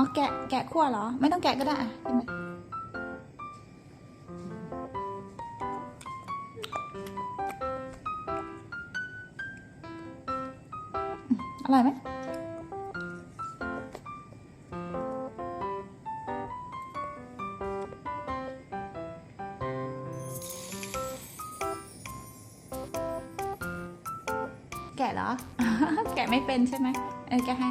อ๋อแกะแกะขั้วเหรอ ไม่ต้องแกะก็ได้อะกินไปอร่อยไหมแกะเหรอ แกะไม่เป็นใช่ไหมเออแกะให้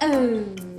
เ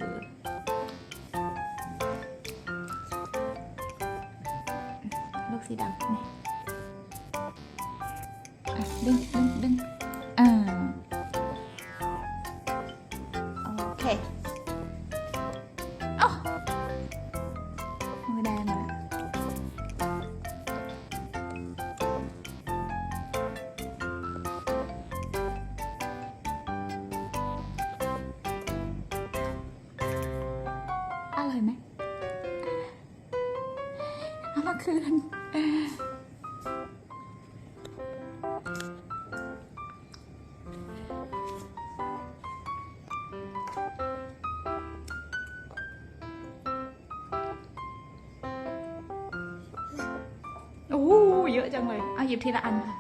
เยอะจังเลยเอาหยิบทีละอันค่ะ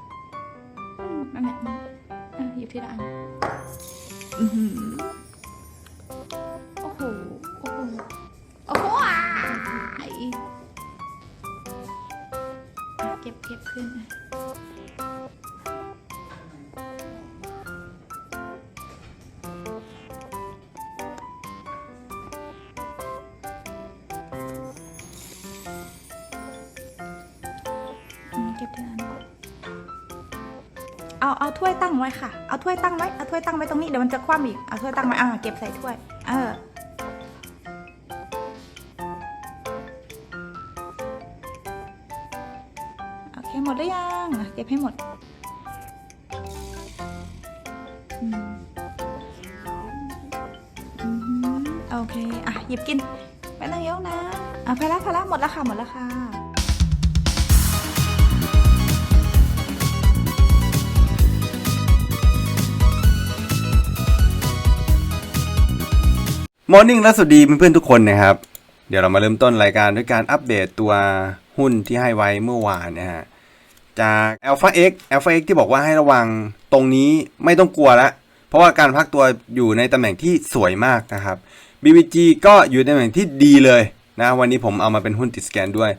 อืมแม่แม่เอาหยิบทีละอันอือหือโอ้โห โอ้โห โอ้โหอะอะเก็บเก็บขึ้น ไว้ค่ะ เอาถ้วยตั้งไว้ เอาถ้วยตั้งไว้ตรงนี้เดี๋ยวมันจะคว่ำอีก เอาถ้วยตั้งไว้ อ่าเก็บใส่ถ้วย เออ โอเคหมดหรือยังเก็บให้หมดโอเค อะหยิบกินไปนั่งยกนะ อะไปแล้วไปแล้วหมดแล้วค่ะ หมดแล้วค่ะ มอร์นิ่งและสวัสดีเพื่อนๆทุกคนนะครับ เดี๋ยวเรามาเริ่มต้นรายการด้วยการอัปเดตตัวหุ้นที่ให้ไว้เมื่อวานนะฮะจาก Alpha X Alpha X ที่บอกว่าให้ระวังตรงนี้ไม่ต้องกลัวละเพราะว่าการพักตัวอยู่ในตำแหน่งที่สวยมากนะครับ BBG ก็อยู่ในตำแหน่งที่ดีเลยนะวันนี้ผมเอามาเป็นหุ้นติดสแกนด้วย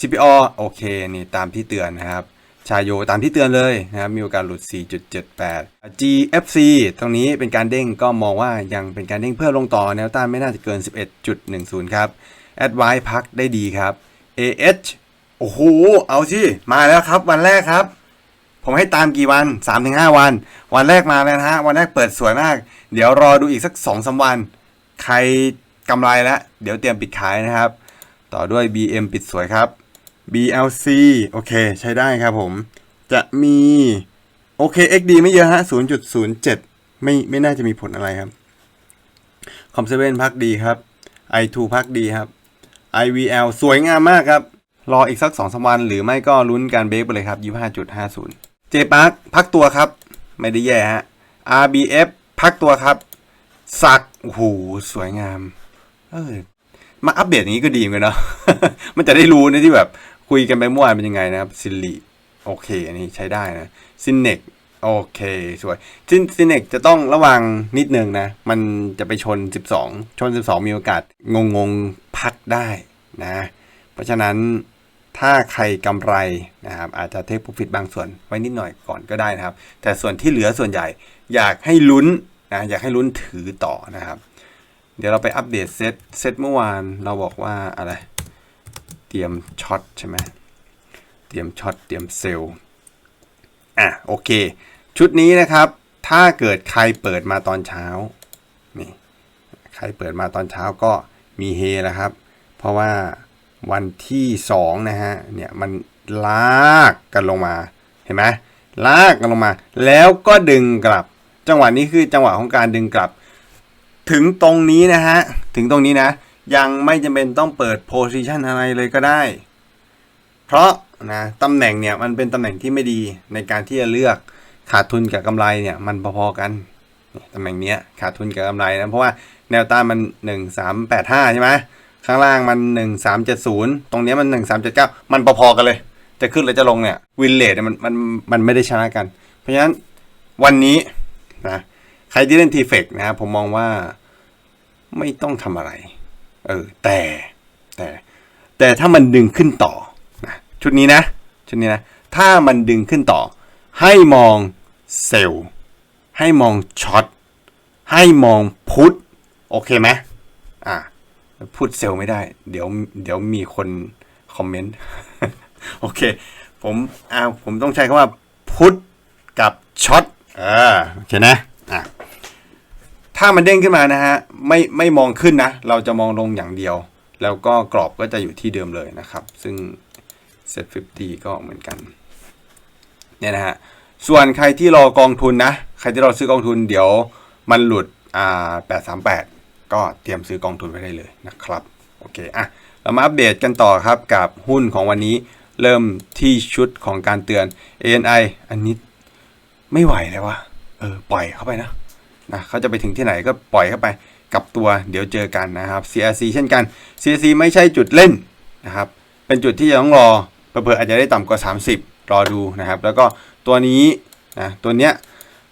CPO โอเคนี่ตามที่เตือนนะครับ ชายโยตามที่เตือนเลยนะครับมีโอกาสหลุด 4.78 GFC ตรงนี้เป็นการเด้งก็มองว่ายังเป็นการเด้งเพื่อลงต่อแนวต้านไม่น่าจะเกิน 11.10 ครับ Advice พักได้ดีครับ AH โอ้โห เอาสิมาแล้วครับวันแรกครับ ผมให้ตามกี่วัน 3-5 วัน วันแรกมาแล้วนะฮะ วันแรกเปิดสวยมาก เดี๋ยวรอดูอีกสัก2-3วัน ใครกำไรแล้ว เดี๋ยวเตรียมปิดขายนะครับ ต่อด้วย BM ปิดสวยครับ BLC โอเค ใช้ได้ครับผม จะมีโอเค XD ไม่เยอะฮะ 0.07 ไม่ไม่น่าจะมีผลอะไรครับคอมเซเว่นพักดีครับ i2 พักดีครับ IVL สวยงามมากครับ รออีกสัก2อสวัน หรือไม่ก็ลุ้นการเบรกไปเลยครับ 25.50 J Park พักตัวครับ ไม่ได้แย่ฮะ RBF พักตัวครับ สักโอ้โหสวยงาม เออมาอัปเดตอย่างนี้ก็ดีเหมือนกันเนาะ มันจะได้รู้นะที่แบบ คุยกันไปเมื่อวานเป็นยังไงนะครับซิลิโอเค อันนี้ใช้ได้นะซินเนกโอเคสวยซินซินเนกจะต้องระวังนิดนึงนะ มันจะไปชน 12 ชน 12 มีโอกาสงงงพักได้นะ เพราะฉะนั้นถ้าใครกำไรนะครับอาจจะเทค p ร o ฟิตบางส่วนไว้นิดหน่อยก่อนก็ได้นะครับ แต่ส่วนที่เหลือส่วนใหญ่ อยากให้ลุ้นนะอยากให้ลุ้นถือต่อนะครับ เดี๋ยวเราไปอัปเดตเซตเซตเมื่อวานเราบอกว่าอะไร เตรียมช็อตใช่ไหมเตรียมช็อตเตรียมเซลล์อะโอเค ชุดนี้นะครับ ถ้าเกิดใครเปิดมาตอนเช้านี่ใครเปิดมาตอนเช้าก็มีเฮแล้วครับ เพราะว่าวันที่สองนะฮะเนี่ยมันลากกันลงมาเห็นไหมลากกันลงมา แล้วก็ดึงกลับ จังหวะนี้คือจังหวะของการดึงกลับ ถึงตรงนี้นะฮะถึงตรงนี้นะ ยังไม่จำเป็นต้องเปิดโพซิชันอะไรเลยก็ได้ เพราะนะตำแหน่งเนี่ยมันเป็นตำแหน่งที่ไม่ดีในการที่จะเลือกขาดทุนกับกำไรเนี่ยมันพอๆกันตำแหน่งเนี้ยขาดทุนกับกำไรนะเพราะว่าแนวต้านมัน 1385 ใช่ไหมข้างล่างมัน 1370 ตรงนี้มัน 1379 มันพอๆกันเลย จะขึ้นหรือจะลงเนี่ยวินเลทมันมันมันไม่ได้ชนะกัน เพราะฉะนั้นวันนี้นะใครที่เล่นทีเฟกนะผมมองว่าไม่ต้องทำอะไร เออแต่แต่ แต่ถ้ามันดึงขึ้นต่อนะชุดนี้นะชุดนี้นะถ้ามันดึงขึ้นต่อ ให้มองเซลล์ให้มองช็อตให้มองพุทโอเคไหมอะพูดเซลล์ไม่ได้ เดี๋ยวเดี๋ยวมีคนคอมเมนต์โอเค ผมอ่าผมต้องใช้คำว่าพุทกับช็อตเออโอเคนะอะ ถ้ามันเด้งขึ้นมานะฮะไม่ไม่มองขึ้นนะ เราจะมองลงอย่างเดียว แล้วก็กรอบก็จะอยู่ที่เดิมเลยนะครับ ซึ่ง Set 50 ก็เหมือนกันเนี่ยนะฮะส่วนใครที่รอกองทุนนะ ใครที่รอซื้อกองทุนเดี๋ยวมันหลุดอ่า838 ก็เตรียมซื้อกองทุนไว้ได้เลยนะครับโอเคอะเรามาอัปเดตกันต่อครับกับหุ้นของวันนี้เริ่มที่ชุดของการเตือน ANI อันนี้ไม่ไหวแล้ววะเออ ปล่อยเข้าไปนะ นะเขาจะไปถึงที่ไหนก็ปล่อยเข้าไปกับตัวเดี๋ยวเจอกันนะครับ CRC เช่นกัน CRC ไม่ใช่จุดเล่นนะครับ เป็นจุดที่จะต้องรอเผื่ออาจจะได้ต่ำกว่า 30 รอดูนะครับ แล้วก็ตัวนี้นะตัวเนี้ย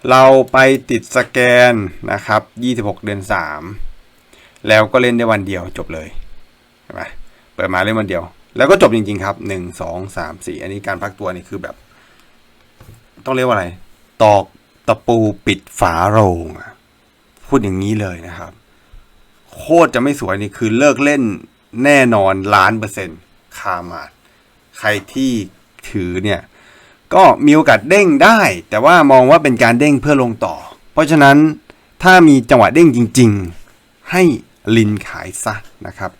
เราไปติดสแกนนะครับ 26 เดือน 3 แล้วก็เล่นได้วันเดียวจบเลยเห็นไหมเปิดมาเล่นวันเดียว แล้วก็จบจริงๆครับ 1 2 3 4 อันนี้การพักตัวนี่คือแบบ ต้องเรียกว่าอะไร ตอก ตะปูปิดฝาโรงพูดอย่างนี้เลยนะครับ โคตรจะไม่สวยนี่คือเลิกเล่นแน่นอนล้านเปอร์เซ็นต์คามาดใครที่ถือเนี่ย ก็มีโอกาสเด้งได้ แต่ว่ามองว่าเป็นการเด้งเพื่อลงต่อ เพราะฉะนั้นถ้ามีจังหวะเด้งจริง ๆ ให้ลินขายซะนะครับ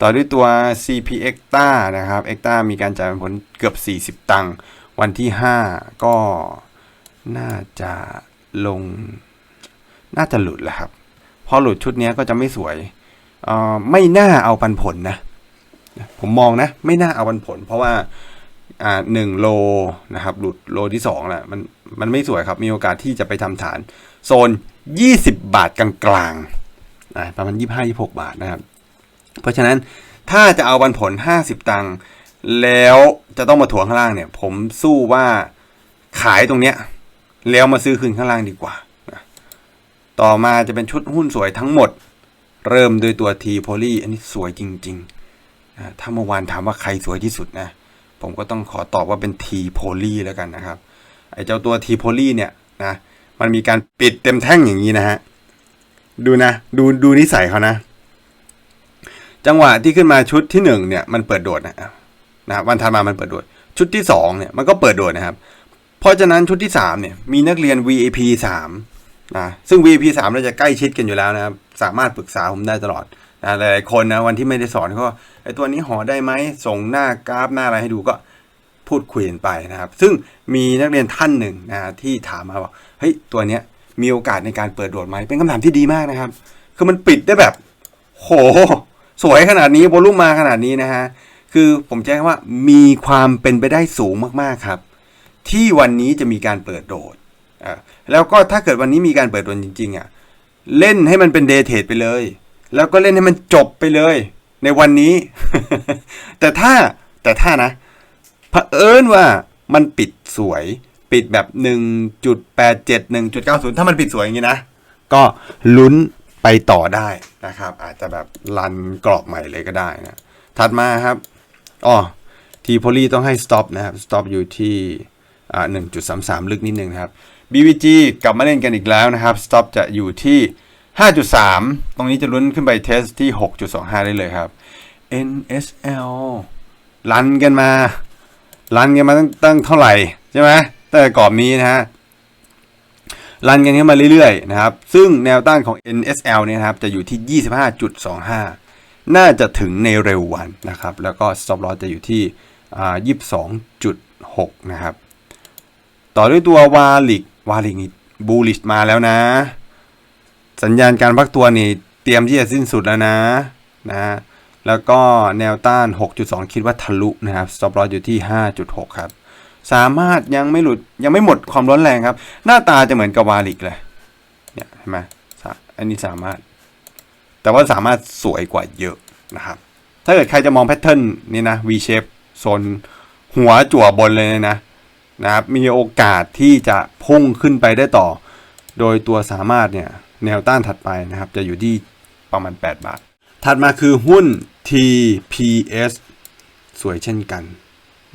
ต่อด้วยตัว CP e x t a นะครับ e x t a มีการจ่ายผลเกือบ 40 ตังค์วันที่ 5 ก็ น่าจะลง น่าจะหลุดแหละครับ พอหลุดชุดนี้ก็จะไม่สวยเอ่อไม่น่าเอาปันผลนะ ผมมองนะ ไม่น่าเอาปันผล เพราะว่าอ่าหนึ่งโลนะครับ หลุดโลที่สองแหละมันมันไม่สวยครับ มีโอกาสที่จะไปทำฐาน โซน 20 บาทกลางๆนะประมาณ 25-26 บาทนะครับ เพราะฉะนั้นถ้าจะเอาปันผล 50 ตังค์แล้วจะต้องมาถ่วงข้างล่างเนี่ย ผมสู้ว่าขายตรงเนี้ย แล้วมาซื้อคืนข้างล่างดีกว่านะต่อมาจะเป็นชุดหุ้นสวยทั้งหมด เริ่มโดยตัวทีโพลีอันนี้สวยจริงๆนะถ้าเมื่อวานถามว่าใครสวยที่สุดนะผมก็ต้องขอตอบว่าเป็นทีโพลีแล้วกันนะครับไอ้เจ้าตัวทีโพลีเนี่ยนะมันมีการปิดเต็มแท่งอย่างนี้นะฮะดูนะดูดูนิสัยเขานะ จังหวะที่ขึ้นมาชุดที่หนึ่งเนี่ยมันเปิดโดดนะนะวันถัดมามันเปิดโดด ชุดที่สองเนี่ยมันก็เปิดโดดนะครับ ราะฉะนั้นชุดที่3เนี่ยมีนักเรียน VAP 3นะซึ่ง VAP 3เราจะใกล้ชิดกันอยู่แล้วนะครับสามารถปรึกษาผมได้ตลอดนะหลายคนนะวันที่ไม่ได้สอนก็ไอตัวนี้ห่อได้ไหมส่งหน้ากราฟหน้าอะไรให้ดูก็พูดคุยกันไปนะครับ ซึ่งมีนักเรียนท่านหนึ่งนะที่ถามมาว่าเฮ้ยตัวเนี้ยมีโอกาสในการเปิดโดดไหมเป็นคำถามที่ดีมากนะครับ คือมันปิดได้แบบ โห สวยขนาดนี้โวลุ่มมาขนาดนี้นะฮะคือผมแจ้งว่ามีความเป็นไปได้สูงมากๆครับ ที่วันนี้จะมีการเปิดโดดอ่าแล้วก็ถ้าเกิดวันนี้มีการเปิดโดดจริงๆอะเล่นให้มันเป็นเดย์เทรดไปเลย แล้วก็เล่นให้มันจบไปเลย ในวันนี้ แต่ถ้าแต่ถ้านะเผอิญว่ามันปิดสวย ปิดแบบ 1.87 1.90 ถ้ามันปิดสวยอย่างนี้นะ ก็ลุ้นไปต่อได้นะครับ อาจจะแบบรันกรอบใหม่เลยก็ได้นะ ถัดมาครับอ๋อทีโพลีต้องให้ stop นะครับ stop อยู่ที่ 1.33 ลึกนิดนึงนะครับ BVG กลับมาเล่นกันอีกแล้วนะครับ stop จะอยู่ที่ 5.3 ตรงนี้จะลุ้นขึ้นไปเทสที่ 6.25 ได้เลยครับ NSL รันกันมารันกันมาตั้งตั้งเท่าไหร่ใช่ไหมแต่กรอบนี้นะฮะรันกันเข้ามาเรื่อยๆนะครับ ซึ่งแนวต้านของ NSL เนี่ยนะครับจะอยู่ที่ 25.25 น่าจะถึงในเร็ววันนะครับ แล้วก็ stop loss จะอยู่ที่อ่า22.6 นะครับ ต่อด้วยตัววาลิกวาลิกนี่บูลิชมาแล้วนะ สัญญาณการพักตัวนี่เตรียมที่จะสิ้นสุดแล้วนะนะแล้วก็แนวต้าน 6.2 คิดว่าทะลุนะครับ stop loss อยู่ที่ 5.6 ครับ สามารถยังไม่หลุดยังไม่หมดความร้อนแรงครับ หน้าตาจะเหมือนกับวาลิกเลยเนี่ยเห็นไหมอันนี้สามารถ แต่ว่าสามารถสวยกว่าเยอะนะครับ ถ้าเกิดใครจะมองแพทเทิร์นนี่นะ V shape โซนหัวจั่วบนเลยนะ นะครับมีโอกาสที่จะพุ่งขึ้นไปได้ต่อ โดยตัวสามารถเนี่ยแนวต้านถัดไปนะครับ จะอยู่ที่ประมาณ 8 บาท ถัดมาคือหุ้น TPS สวยเช่นกัน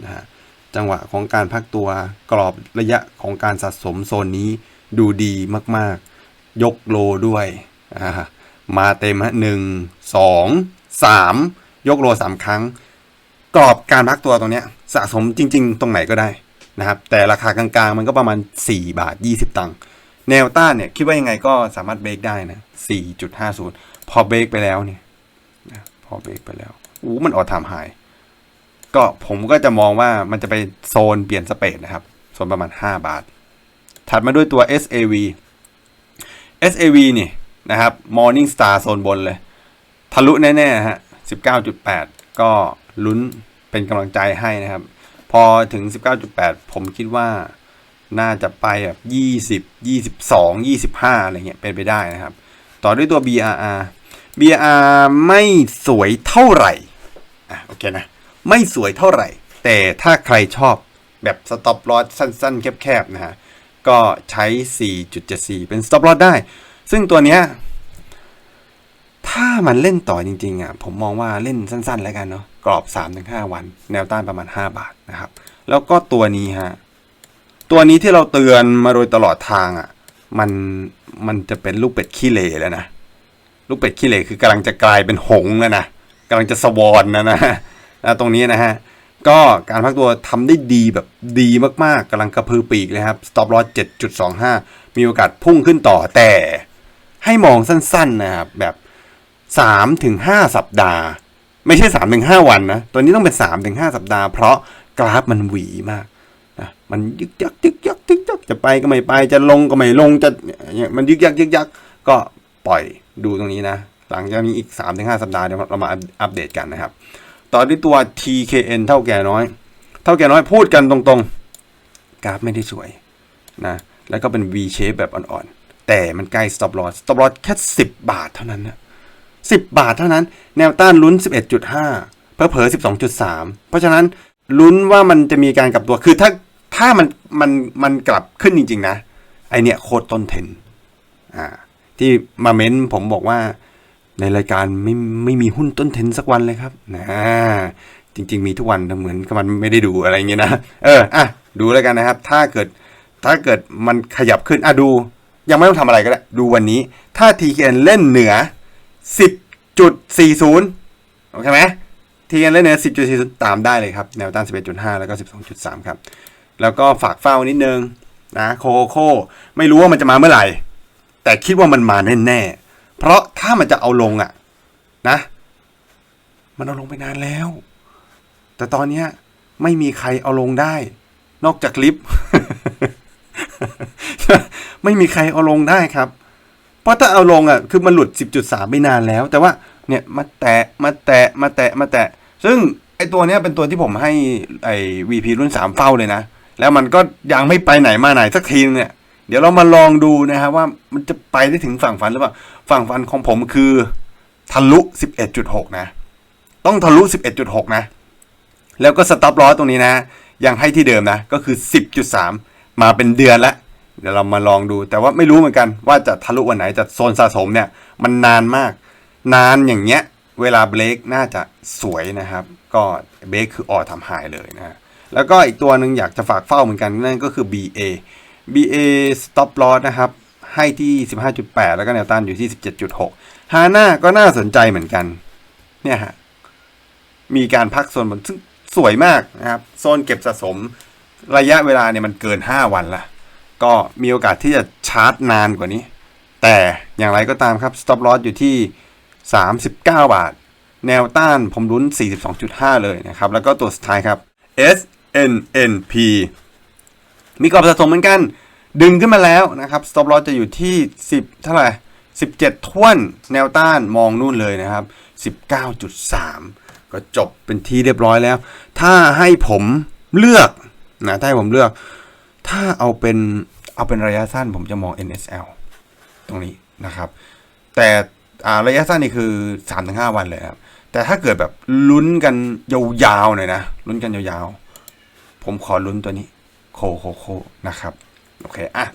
นะฮะจังหวะของการพักตัวกรอบระยะของการสะสมโซนนี้ดูดีมากๆ ยกโลด้วยมาเต็มฮะหนึ่งสองสามยกโลสามครั้ง กรอบการพักตัวตรงเนี้ยสะสมจริง ๆ ตรงไหนก็ได้ นะครับแต่ราคากลางๆ มันก็ประมาณ 4 บาท 20 ตังค์แนวต้านเนี่ยคิดว่ายังไงก็สามารถเบรกได้นะ 4.50 พอเบรกไปแล้วเนี่ยพอเบรกไปแล้วอู้มันออทามไฮก็ผมก็จะมองว่ามันจะไปโซนเปลี่ยนสเปดนะครับโซนประมาณ 5 บาท ถัดมาด้วยตัว SAV SAV นี่นะครับ Morning Star โซนบนเลย ทะลุแน่ๆฮะ 19.8 ก็ลุ้นเป็นกำลังใจให้นะครับ พอถึง 19.8 ผมคิดว่าน่าจะไปแบบ 20 22 25 อะไรเงี้ยเป็นไปได้นะครับ ต่อด้วยตัว BRR BRR ไม่สวยเท่าไหร่อะโอเคนะ ไม่สวยเท่าไหร่ แต่ถ้าใครชอบแบบ stop loss สั้นๆ แคบๆ นะฮะ ก็ใช้ 4.74 เป็น stop loss ได้ ซึ่งตัวเนี้ย ถ้ามันเล่นต่อจริงๆอะผมมองว่าเล่นสั้นๆ แล้วกันเนาะกรอบ 3-5 วัน แนวต้านประมาณ 5 บาทนะครับ แล้วก็ตัวนี้ฮะตัวนี้ที่เราเตือนมาโดยตลอดทางอะมันมันจะเป็นลูกเป็ดขี้เหร่แล้วนะลูกเป็ดขี้เหร่คือกำลังจะกลายเป็นหงแล้วนะกำลังจะสวอนนะนะนะตรงนี้นะฮะก็การพักตัวทำได้ดีแบบดีมากๆกำลังกระพือปีกเลยครับ stop loss 7.25 มีโอกาสพุ่งขึ้นต่อแต่ให้มองสั้นๆนะครับแบบ สามถึงห้าสัปดาห์ ไม่ใช่สามถึงห้าวันนะ ตัวนี้ต้องเป็นสามถึงห้าสัปดาห์ เพราะกราฟมันหวีมากนะมันยึกยักยึกยักยึกยักจะไปก็ไม่ไปจะลงก็ไม่ลงจะมันยึกยักยึกยักก็ปล่อยดูตรงนี้นะ หลังจากนี้อีกสามถึงห้าสัปดาห์เดี๋ยวเรามาอัปเดตกันนะครับ ต่อด้วยตัว TKN เท่าแก่น้อย เท่าแก่น้อยพูดกันตรงๆ กราฟไม่ได้สวยนะแล้วก็เป็น V shape แบบอ่อนๆ แต่มันใกล้ stop loss stop loss แค่ 10 บาทเท่านั้นนะ 10 บาทเท่านั้น แนวต้านลุ้น 11.5 เพอเพอ12.3 เพราะฉะนั้นลุ้นว่ามันจะมีการกลับตัว คือถ้าถ้ามันมันมันกลับขึ้นจริง ๆ นะ ไอเนี้ยโคตรต้นเทนอ่าที่มาเม้นผมบอกว่าในรายการไม่ไม่มีหุ้นต้นเทนสักวันเลยครับนะจริง ๆ มีทุกวันแต่เหมือนกับมันไม่ได้ดูอะไรเงี้ยนะ เอออะดูแล้วกันนะครับ ถ้าเกิดถ้าเกิดมันขยับขึ้นอะดู ยังไม่ต้องทำอะไรก็ได้ ดูวันนี้ ถ้า TKN เล่นเหนือ 10.40โอเคไหม TKN เล่นเหนือ10.40ตามได้เลยครับ แนวต้าน11.5แล้วก็12.3ครับ แล้วก็ฝากเฝ้านิดนึงนะโคโค่ไม่รู้ว่ามันจะมาเมื่อไหร่ แต่คิดว่ามันมาแน่ๆ เพราะถ้ามันจะเอาลงอะนะ มันเอาลงไปนานแล้ว แต่ตอนเนี้ยไม่มีใครเอาลงได้ นอกจากลิฟต์ไม่มีใครเอาลงได้ครับ เพราะถ้าเอาลงอะคือมันหลุด 10.3 ไม่นานแล้ว แต่ว่าเนี่ยมาแตะมาแตะมาแตะมาแตะ ซึ่งไอตัวเนี้ยเป็นตัวที่ผมให้ไอ VP รุ่น 3 เฝ้าเลยนะ แล้วมันก็ยังไม่ไปไหนมาไหนสักทีเนี่ย เดี๋ยวเรามาลองดูนะครับว่ามันจะไปได้ถึงฝั่งฝันหรือเปล่า ฝั่งฝันของผมคือทะลุ 11.6 นะ ต้องทะลุ 11.6 นะ แล้วก็สต็อปลอสตรงนี้นะ ยังให้ที่เดิมนะ ก็คือ 10.3 มาเป็นเดือนล้ว เดี๋ยวเรามาลองดู แต่ว่าไม่รู้เหมือนกันว่าจะทะลุวันไหนแต่โซนสะสมเนี่ย มันนานมาก นานอย่างเงี้ย เวลาเบรกน่าจะสวยนะครับ ก็เบรกคือออทำหายเลยนะแล้วก็อีกตัวหนึ่งอยากจะฝากเฝ้าเหมือนกันนั่นก็คือ BA BA stop loss นะครับ ให้ที่ 15.8 แล้วก็แนวต้านอยู่ที่ 17.6ฮาน่าก็น่าสนใจเหมือนกัน เนี่ยฮะมีการพักโซนบนซึ่งสวยมากนะครับ โซนเก็บสะสมระยะเวลาเนี่ยมันเกิน 5 วันละ ก็มีโอกาสที่จะชาร์จนานกว่านี้ แต่อย่างไรก็ตามครับ stop loss อยู่ที่ 39 บาท แนวต้านผมรุ้น 42.5 เลยนะครับ แล้วก็ตัวสุดท้ายครับ SNNP มีกรอบสะสมเหมือนกัน ดึงขึ้นมาแล้วนะครับ stop loss จะอยู่ที่ 10 เท่าไหร่17ท้วนแนวต้านมองนู่นเลยนะครับ 19.3 ก็จบเป็นที่เรียบร้อยแล้ว ถ้าให้ผมเลือกนะถ้าให้ผมเลือก ถ้าเอาเป็น เอาเป็นระยะสั้นผมจะมอง NSL ตรงนี้นะครับ แต่ระยะสั้นนี่คือ 3-5 วันเลยครับ แต่ถ้าเกิดแบบลุ้นกันยาวๆหน่อยนะลุ้นกันยาวๆ ผมขอลุ้นตัวนี้โคโคโคนะครับโอเคอะ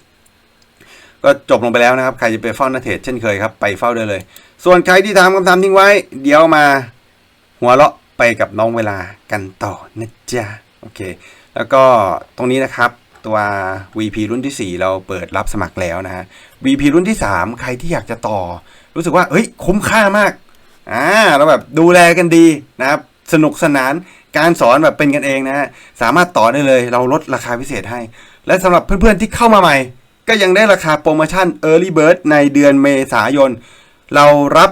ก็จบลงไปแล้วนะครับ ใครจะไปเฝ้านาเทศเช่นเคยครับ ไปเฝ้าได้เลย ส่วนใครที่ถามคำถามทิ้งไว้ เดี๋ยวมาหัวเราะไปกับน้องเวลากันต่อนะจ๊ะโอเค แล้วก็ตรงนี้นะครับ ตัว VP รุ่นที่ 4 เราเปิดรับสมัครแล้วนะฮะ VP รุ่นที่ 3 ใครที่อยากจะต่อ รู้สึกว่าเฮ้ยคุ้มค่ามากอ่าเราแบบดูแลกันดีนะครับ สนุกสนานการสอนแบบเป็นกันเองนะฮะสามารถต่อได้เลยเราลดราคาพิเศษให้ และสำหรับเพื่อนๆที่เข้ามาใหม่ ก็ยังได้ราคาโปรโมชั่น Early Bird ในเดือนเมษายน เรารับ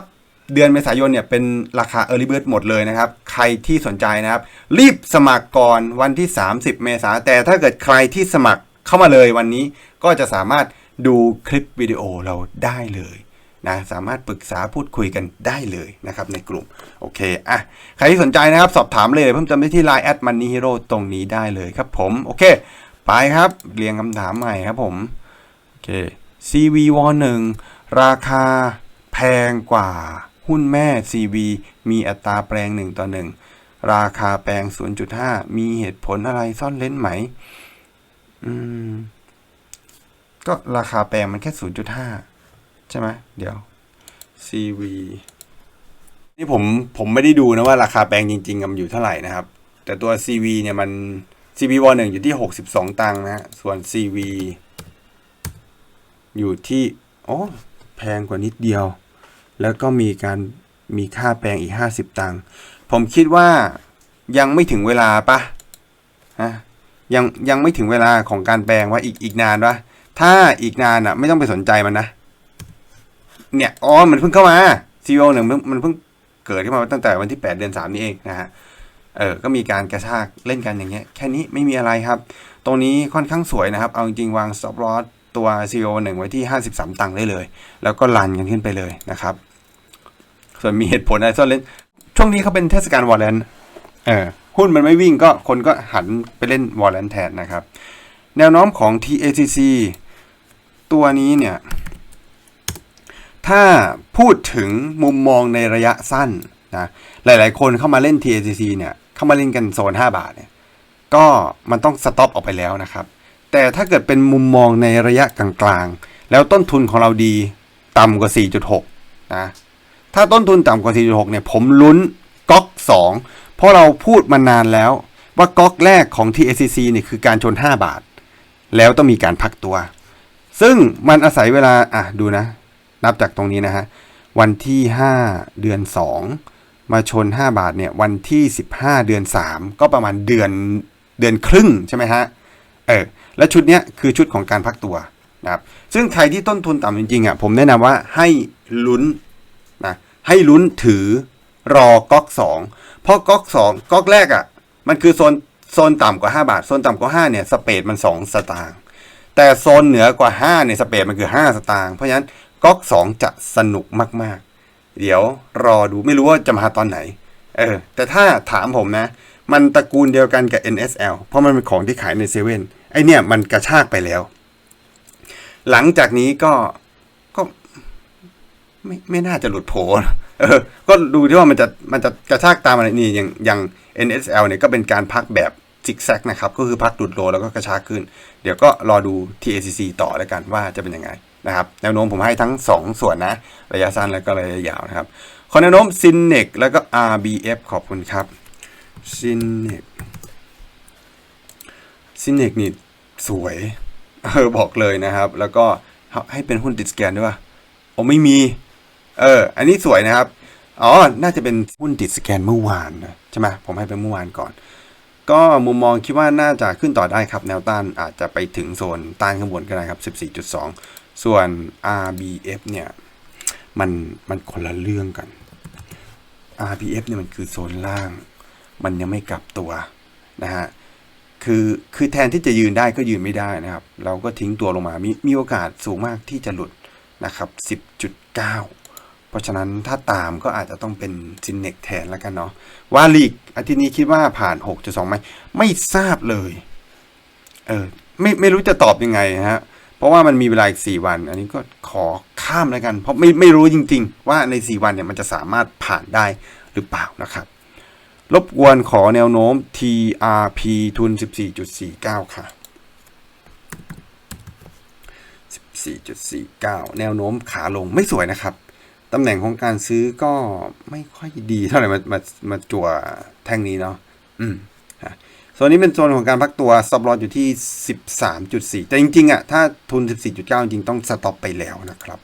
เดือนเมษายนเนี่ยเป็นราคา Early Bird หมดเลยนะครับ ใครที่สนใจนะครับ รีบสมัครก่อนวันที่ 30 เมษาแต่ถ้าเกิดใครที่สมัครเข้ามาเลยวันนี้ก็จะสามารถดูคลิปวิดีโอเราได้เลยนะสามารถปรึกษาพูดคุยกันได้เลยนะครับในกลุ่ม โอเคอะใครที่สนใจนะครับ สอบถามเลยเพิ่มเติมได้ที่ Line แอดมันนี่ฮีโร่ตรงนี้ได้เลยครับผม โอเค ไปครับ เรียงคำถามใหม่ครับผม โอเค CV ว1ราคาแพงกว่า หุ้นแม่ CV มีอัตราแปลง 1 ต่อ 1 ราคาแปลง 0.5 มีเหตุผลอะไรซ่อนเล้นไหม อืม ก็ราคาแปลงมันแค่ 0.5 ใช่ไหมเดี๋ยว CV นี่ผมผมไม่ได้ดูนะว่าราคาแปลงจริงๆอะมันอยู่เท่าไหร่นะครับ แต่ตัว CV เนี่ยมัน CV วอ1อยู่ที่ 62 ตังค์นะฮะส่วน CV อยู่ที่ โอ้ แพงกว่านิดเดียว แล้วก็มีการมีค่าแปลงอีก 50 ตังค์ผมคิดว่ายังไม่ถึงเวลาปะฮะยังยังไม่ถึงเวลาของการแปลงว่าอีกอีกนานวะถ้าอีกนานอะ ไม่ต้องไปสนใจมันนะ เนี่ยอ๋อมันเพิ่งเข้ามา CEO หนึ่งมันเพิ่งเกิดขึ้นมาตั้งแต่วันที่ 8 เดือน 3 นี้เองนะฮะเออก็มีการกระชากเล่นกันอย่างเงี้ย แค่นี้ไม่มีอะไรครับ ตรงนี้ค่อนข้างสวยนะครับ เอาจริงวาง stop loss ตัว CO 1 ไว้ที่ 53 ตังค์ได้เลย แล้วก็รันกันขึ้นไปเลยนะครับ ส่วนมีเหตุผลอะไรซ่อนเล่น ช่วงนี้เขาเป็นเทศกาลวอลเลนเออหุ้นมันไม่วิ่งก็คนก็หันไปเล่นวอลเลนแทนนะครับ แนวโน้มของ TACC ตัวนี้เนี่ย ถ้าพูดถึงมุมมองในระยะสั้นนะหลาย ๆ คนเข้ามาเล่น TACC เนี่ย เข้ามาเล่นกันโซน 5 บาทเนี่ยก็มันต้องสต็อปออกไปแล้วนะครับ แต่ถ้าเกิดเป็นมุมมองในระยะกลางๆ แล้วต้นทุนของเราดีต่ำกว่า 4.6 นะ ถ้าต้นทุนต่ำกว่า 4.6 เนี่ย ผมลุ้นก๊อก 2 เพราะเราพูดมานานแล้วว่าก๊อกแรกของ TACC เนี่ยคือการชน 5 บาท แล้วต้องมีการพักตัว ซึ่งมันอาศัยเวลา อะ ดูนะ นับจากตรงนี้นะฮะ วันที่ 5 เดือน 2 มาชน 5 บาทเนี่ย วันที่ 15 เดือน 3 ก็ประมาณเดือนเดือนครึ่งใช่ไหมฮะ เออและชุดเนี้ยคือชุดของการพักตัวนะครับซึ่งใครที่ต้นทุนต่ำจริงๆอะผมแนะนำว่าให้ลุ้นนะให้ลุ้นถือรอก๊อก2เพราะก๊อก2ก๊อกแรกอะมันคือโซนโซนต่ำกว่า 5 บาท โซนต่ำกว่า 5 เนี่ยสเปดมัน 2 สตางค์แต่โซนเหนือกว่า 5 เนี่ยสเปดมันคือ 5 สตางค์เพราะฉะนั้นก๊อก 2 จะสนุกมากๆ เดี๋ยวรอดูไม่รู้ว่าจะมาตอนไหน เออ แต่ถ้าถามผมนะ มันตระกูลเดียวกันกับ NSL เพราะมันเป็นของที่ขายในเซเว่นไอเนี่ยมันกระชากไปแล้ว หลังจากนี้ก็ก็ไม่ไม่น่าจะหลุดโผนะเออก็ดูที่ว่ามันจะมันจะกระชากตามอะไรนี่อย่างอย่าง NSL เนี่ยก็เป็นการพักแบบซิกแซกนะครับ ก็คือพักหลุดโลแล้วก็กระชากขึ้น เดี๋ยวก็รอดู TACC ต่อแล้วกันว่าจะเป็นยังไงนะครับแนวโน้มผมให้ทั้ง 2 ส่วนนะ ระยะสั้นแล้วก็ระยะยาวนะครับขอแนวโน้ม s y n n e c แล้วก็ RBF ขอบคุณครับ s y n n e c s y n n e c นี่สวยเออบอกเลยนะครับ แล้วก็ให้เป็นหุ้นติดสแกนด้วยป่ะโอ้ไม่มี เออ อันนี้สวยนะครับ อ๋อ น่าจะเป็นหุ้นติดสแกนเมื่อวานนะใช่ไหมผมให้เป็นเมื่อวานก่อน ก็มุมมองคิดว่าน่าจะขึ้นต่อได้ครับ แนวต้านอาจจะไปถึงโซนต้านข้างบนก็ได้ครับ 14.2 ส่วน RBF เนี่ย มันมันคนละเรื่องกัน RBF เนี่ยมันคือโซนล่าง มันยังไม่กลับตัวนะฮะคือคือแทนที่จะยืนได้ก็ยืนไม่ได้นะครับ เราก็ทิ้งตัวลงมา มีมีโอกาสสูงมากที่จะหลุดนะครับ 10.9 เพราะฉะนั้นถ้าตามก็อาจจะต้องเป็นซินเนกแทนแล้วกันเนาะวาลิกอาทิตย์นี้คิดว่าผ่าน 6.2ไหมไม่ทราบเลยเออไม่ไม่รู้จะตอบยังไงฮะเพราะว่ามันมีเวลาอีกสี่วัน อันนี้ก็ขอข้ามแล้วกัน เพราะไม่ไม่รู้จริง ๆ ว่าในสี่วันเนี่ยมันจะสามารถผ่านได้หรือเปล่านะครับ รบกวนขอแนวโน้ม TRP ทุน 14.49 ค่ะ 14.49 แนวโน้มขาลงไม่สวยนะครับ ตำแหน่งของการซื้อก็ไม่ค่อยดีเท่าไหร่มามามาจั่วแท่งนี้เนาะ อืมฮะโซนนี้เป็นโซนของการพักตัวสต็อปลอสอยู่ที่ 13.4 แต่จริงๆอะถ้าทุน 14.9 จริงๆต้องสต็อปไปแล้วนะครับ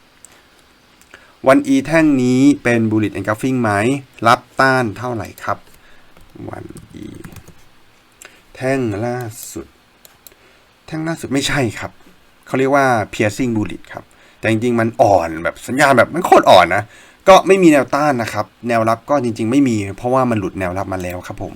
วันอีแท่งนี้เป็น bullet engulfing ไหม รับต้านเท่าไหร่ครับ วันอีแท่งล่าสุด แท่งล่าสุดไม่ใช่ครับ เขาเรียกว่า piercing bullet ครับ แต่จริงๆ มันอ่อนแบบสัญญาณแบบมันโคตรอ่อนนะ ก็ไม่มีแนวต้านนะครับ แนวรับก็จริง ๆ ไม่มี เพราะว่ามันหลุดแนวรับมาแล้วครับผม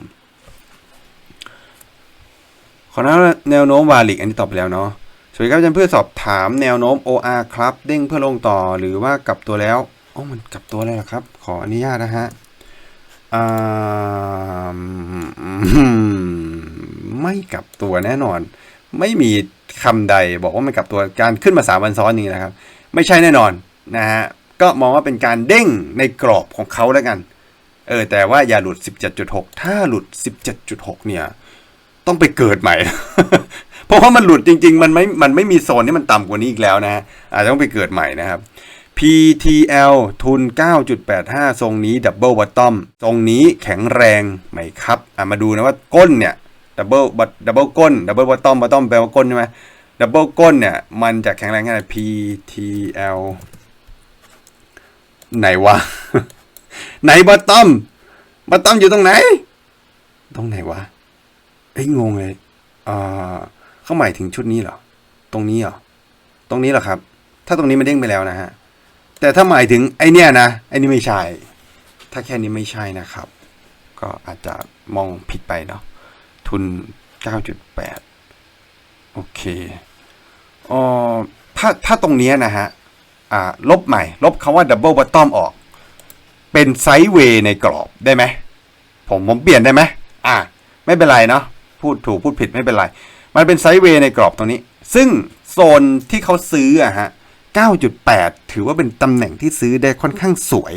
ขอแนวแนวโน้มวาลิกอันนี้ตอบไปแล้วเนาะสวัสดีครับอาจารย์เพื่อสอบถามแนวโน้ม OR ครับ เด้งเพื่อลงต่อหรือว่ากลับตัวแล้วอ๋อมันกลับตัวแล้วเหรอครับ ขออนุญาตนะฮะ ไม่กลับตัวแน่นอน ไม่มีคำใดบอกว่าไมันกลับตัวการขึ้นมาสามวันซ้อนนี้นะครับ ไม่ใช่แน่นอนนะฮะก็มองว่าเป็นการเด้งในกรอบของเขาแล้วกัน เออ แต่ว่าอย่าหลุด 17.6 ถ้าหลุด 17.6 เนี่ย ต้องไปเกิดใหม่ เพราะว่ามันหลุดจริง ๆ มันไม่ มันไม่มีโซนที่มันต่ำกว่านี้อีกแล้วนะอาจจะต้องไปเกิดใหม่นะครับ PTL ทุน 9.85 ทรงนี้ดับเบิลบอทตอมทรงนี้แข็งแรงไหมครับอะมาดูนะว่าก้นเนี่ยดับเบิลดับเบิลก้นดับเบิลบอทตอมบอทตอมแปลว่าก้นใช่ไหมดับเบิลก้นเนี่ยมันจะแข็งแรงแค่ไหน PTL ไหนวะ ไหนบอทตอมบอทตอมอยู่ตรงไหน ตรงไหนวะเอ้ยงงเลยอ่าเขาหมายถึงชุดนี้เหรอ ตรงนี้เหรอ ตรงนี้เหรอครับ ถ้าตรงนี้มันเด้งไปแล้วนะฮะ แต่ถ้าหมายถึงไอเนี้ยนะไอนี่ไม่ใช่ ถ้าแค่นี้ไม่ใช่นะครับ ก็อาจจะมองผิดไปเนาะทุน 9.8 โอเคอ๋อถ้าถ้าตรงเนี้ยนะฮะอ่าลบใหม่ ลบคำว่า double bottom ออก เป็นไซด์เวย์ในกรอบได้ไหมผมผมเปลี่ยนได้ไหมอ่าไม่เป็นไรเนาะพูดถูกพูดผิดไม่เป็นไร มันเป็นไซด์เวย์ในกรอบตรงนี้ ซึ่งโซนที่เขาซื้ออะฮะ 9.8 ถือว่าเป็นตำแหน่งที่ซื้อได้ค่อนข้างสวย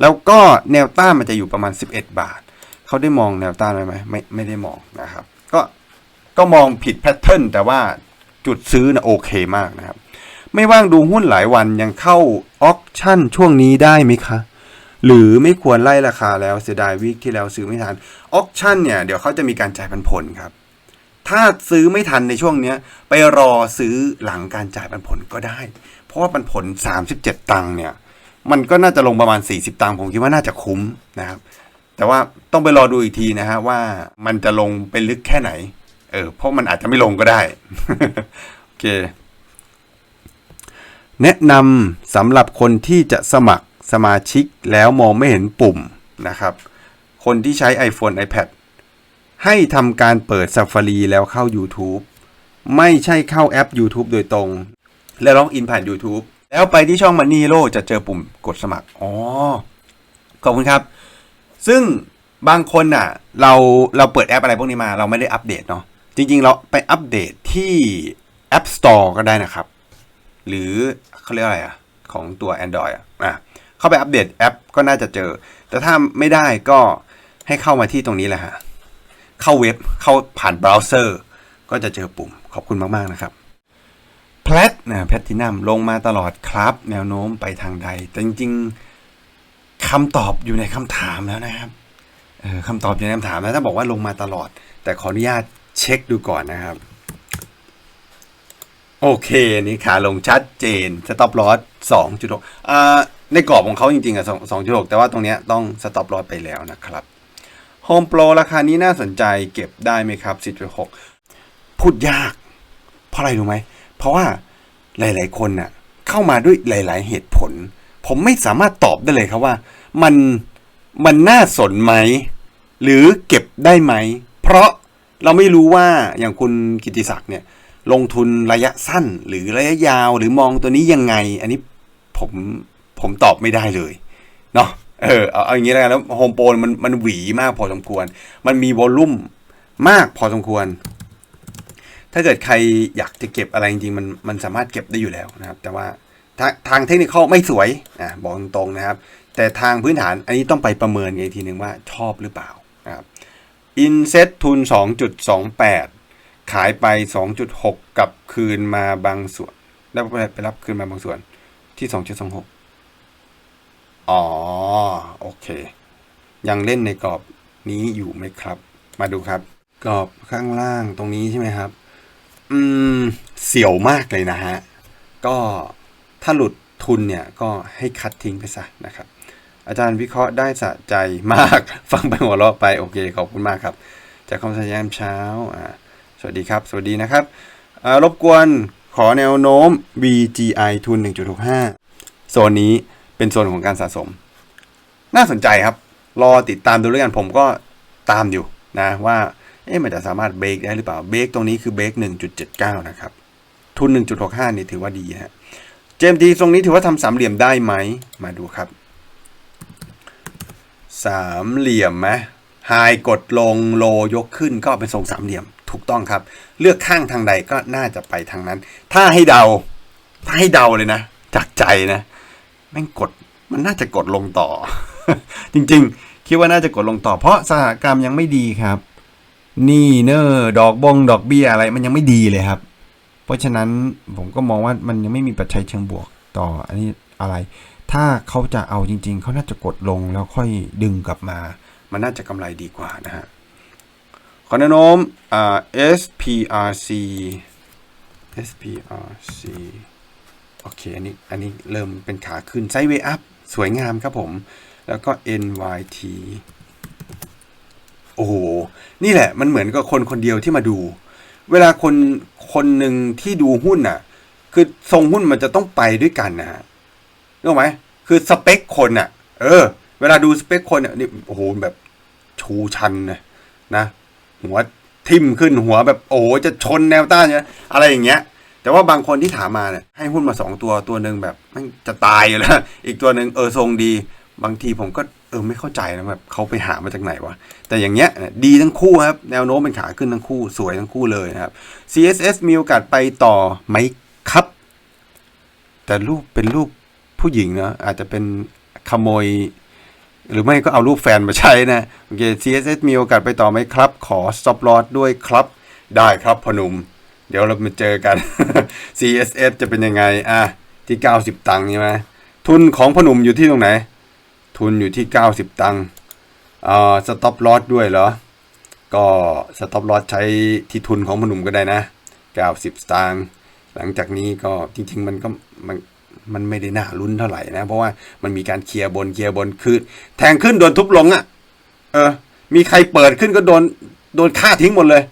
แล้วก็แนวต้านมันจะอยู่ประมาณ 11 บาท เขาได้มองแนวต้านไว้ไหมไม่ไม่ได้มองนะครับ ก็ก็มองผิดแพทเทิร์นแต่ว่าจุดซื้อนะโอเคมากนะครับ ไม่ว่างดูหุ้นหลายวันยังเข้าออคชั่นช่วงนี้ได้ไหมคะ หรือไม่ควรไล่ราคาแล้วเสียดายวิกที่แล้วซื้อไม่ทันออคชั่นเนี่ยเดี๋ยวเขาจะมีการจ่ายปันผลครับ ถ้าซื้อไม่ทันในช่วงเนี้ย ไปรอซื้อหลังการจ่ายปันผลก็ได้ เพราะว่าปันผล 37 ตังค์เนี่ย มันก็น่าจะลงประมาณ 40 ตังค์ผมคิดว่าน่าจะคุ้มนะครับ แต่ว่าต้องไปรอดูอีกทีนะฮะว่ามันจะลงไปลึกแค่ไหน เออ เพราะมันอาจจะไม่ลงก็ได้ โอเค แนะนำสำหรับคนที่จะสมัครสมาชิกแล้วมองไม่เห็นปุ่มนะครับ คนที่ใช้ iPhone iPad ให้ทำการเปิด Safari แล้วเข้า YouTube ไม่ใช่เข้าแอป YouTube โดยตรง แล้วล็อกอินผ่าน YouTube แล้วไปที่ช่อง Money Hero จะเจอปุ่มกดสมัคร อ๋อ ขอบคุณครับ ซึ่งบางคนอะ เราเราเปิดแอปอะไรพวกนี้มา เราไม่ได้อัปเดตเนาะจริง ๆ เราไปอัปเดตที่ App Store ก็ได้นะครับ หรือเขาเรียกอะไรอะของตัว Android อะอะเข้าไปอัปเดตแอปก็น่าจะเจอ แต่ถ้าไม่ได้ก็ให้เข้ามาที่ตรงนี้แหละฮะ เข้าเว็บเข้าผ่านเบราว์เซอร์ ก็จะเจอปุ่มขอบคุณมาก ๆ นะครับแพลตนะแพลตินัมลงมาตลอดครับ แนวโน้มไปทางใด แต่จริงๆคำตอบอยู่ในคำถามแล้วนะครับออคำตอบอยู่ในคำถามแล้วถ้าบอกว่าลงมาตลอด แต่ขออนุญาตเช็คดูก่อนนะครับ โอเค นี่ขาลงชัดเจนสต็อปลอสสองจุดหกในกรอบของเขาจริงๆอะสองสองจุดหกแต่ว่าตรงเนี้ยต้องสต็อปลอสไปแล้วนะครับ โฮมโปรราคานี้น่าสนใจเก็บได้ไหมครับสิจุดหกพูดยาก เพราะอะไรรู้ไหม เพราะว่าหลาย ๆ คนน่ะเข้ามาด้วยหลาย ๆ เหตุผล ผมไม่สามารถตอบได้เลยครับว่า มันมันน่าสนไหม หรือเก็บได้ไหม เพราะเราไม่รู้ว่าอย่างคุณกิติศักดิ์เนี่ยลงทุนระยะสั้นหรือระยะยาวหรือมองตัวนี้ยังไง อันนี้ผมผมตอบไม่ได้เลยเนาะ เออเอาอย่างนี้แล้วกันแล้วโฮมโปรมันมันหวีมากพอสมควร มันมีวอลลุ่มมากพอสมควร ถ้าเกิดใครอยากจะเก็บอะไรจริงๆมันมันสามารถเก็บได้อยู่แล้วนะครับ แต่ว่าทางทางเทคนิคไม่สวยอะบอกตรงๆนะครับ แต่ทางพื้นฐานอันนี้ต้องไปประเมินกันอีกทีหนึ่งว่าชอบหรือเปล่านะครับอินเซ็ตทุน 2.28 ขายไป 2.6 กับคืนมาบางส่วนแล้ไปรับคืนมาบางส่วนที่ 2.26 อ๋อ โอเค ยังเล่นในกรอบนี้อยู่ไหมครับ มาดูครับ กรอบข้างล่างตรงนี้ใช่ไหมครับ อืม เสียวมากเลยนะฮะ ก็ถ้าหลุดทุนเนี่ยก็ให้คัดทิ้งไปซะนะครับ อาจารย์วิเคราะห์ได้สะใจมาก ฟังไปหัวเราะไปโอเค ขอบคุณมากครับ จากคำสัญญาณเช้าอ่าสวัสดีครับ สวัสดีนะครับรบกวนขอแนวโน้ม VGI ทุน 1.65 โซนนี้ เป็นโซนของการสะสม น่าสนใจครับ รอติดตามดูแล้วกันผมก็ตามอยู่นะว่าเอ๊ะมันจะสามารถเบรกได้หรือเปล่าเบรกตรงนี้คือเบรก1.79 นะครับ ทุน 1.65 นี่ถือว่าดีฮะเจมดีตรงนี้ถือว่าทำสามเหลี่ยมได้ไหมมาดูครับ สามเหลี่ยมไหมไฮกดลงโลยกขึ้นก็เป็นทรงสามเหลี่ยมถูกต้องครับ เลือกข้างทางใดก็น่าจะไปทางนั้น ถ้าให้เดา ถ้าให้เดาเลยนะ จากใจนะ ม่งกดมันน่าจะกดลงต่อ จริงๆ คิดว่าน่าจะกดลงต่อ เพราะสหกรรมยังไม่ดีครับนี่เนอร์ดอกบงดอกเบี้ยอะไรมันยังไม่ดีเลยครับ เพราะฉะนั้นผมก็มองว่ามันยังไม่มีปัจจัยเชิงบวกต่ออันนี้อะไร ถ้าเขาจะเอาจริง ๆ เขาน่าจะกดลงแล้วค่อยดึงกลับมา มันน่าจะกำไรดีกว่านะฮะขอแนวโน้มอ่า SPRC SPRC โอเค อันนี้ อันนี้เริ่มเป็นขาขึ้นไซด์เวย์อัพสวยงามครับผม แล้วก็ NYT โอ้โห นี่แหละ มันเหมือนกับคนคนเดียวที่มาดู เวลาคนคนหนึ่งที่ดูหุ้นน่ะ คือทรงหุ้นมันจะต้องไปด้วยกันนะฮะรู้ไหม คือสเปคคนน่ะ เออ เวลาดูสเปคคนเนี่ยนี่โอ้โห แบบชูชันนะนะ หัวทิ่มขึ้นหัวแบบโอ้จะชนแนวต้านเนี่ยอะไรอย่างเงี้ย แต่ว่าบางคนที่ถามมาเนี่ยให้หุ้นมาสองตัวตัวหนึ่งแบบม่งจะตายอยู่แล้ว อีกตัวหนึ่งเออทรงดี บางทีผมก็เออไม่เข้าใจนะแบบเขาไปหามาจากไหนวะแต่อย่างเงี้ยดีทั้งคู่ครับแนวโน้มเป็นขาขึ้นทั้งคู่สวยทั้งคู่เลยนะครับ CSS มีโอกาสไปต่อไหมครับ แต่รูปเป็นรูปผู้หญิงเนะอาจจะเป็นขโมย หรือไม่ก็เอารูปแฟนมาใช้นะโอเค CSS มีโอกาสไปต่อไหมครับ ขอ stop loss ด้วยครับ ได้ครับพนุม เดี๋ยวเรามาเจอกัน CSS จะเป็นยังไง อะ ที่ 90 ตังค์ใช่ไหมทุนของพอหนุ่มอยู่ที่ตรงไหน ทุนอยู่ที่ 90 ตังค์อ่า stop loss ด้วยเหรอ ก็ stop loss ใช้ที่ทุนของพอหนุ่มก็ได้นะ 90 ตังค์หลังจากนี้ก็จริง ๆ มันก็มันมันไม่ได้น่าลุ้นเท่าไหร่นะ เพราะว่ามันมีการเคลียร์บนเคลียร์บนคือแทงขึ้นโดนทุบลงอะ่ะ เออ มีใครเปิดขึ้นก็โดนโดนฆ่าทิ้งหมดเลย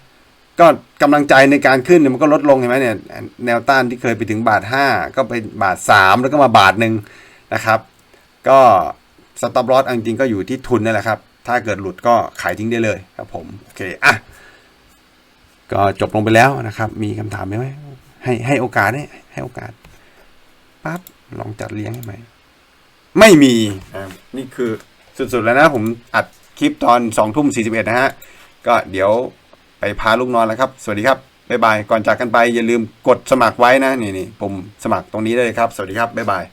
ก็กำลังใจในการขึ้นเนี่ยมันก็ลดลงเห็นไหมเนี่ยแนวต้านที่เคยไปถึงบาทห้าก็ไปบาทสามแล้วก็มาบาทหนึ่งนะครับ ก็สต็อปลอสจริงๆก็อยู่ที่ทุนนั่นแหละครับ ถ้าเกิดหลุดก็ขายทิ้งได้เลยครับผม โอเคอะก็จบลงไปแล้วนะครับ มีคำถามไหมให้ให้โอกาสให้ให้โอกาสปั๊บลองจัดเลี้ยงให้ไหมไม่มีนี่คือสุดๆแล้วนะผมอัดคลิปตอนสองทุ่มสี่สิบเอ็ดนะฮะก็เดี๋ยว พาลูกนอนแล้วครับ สวัสดีครับ บ๊ายบาย ก่อนจากกันไปอย่าลืมกดสมัครไว้นะ นี่นี่ผมสมัครตรงนี้ได้เลยครับ สวัสดีครับ บ๊ายบาย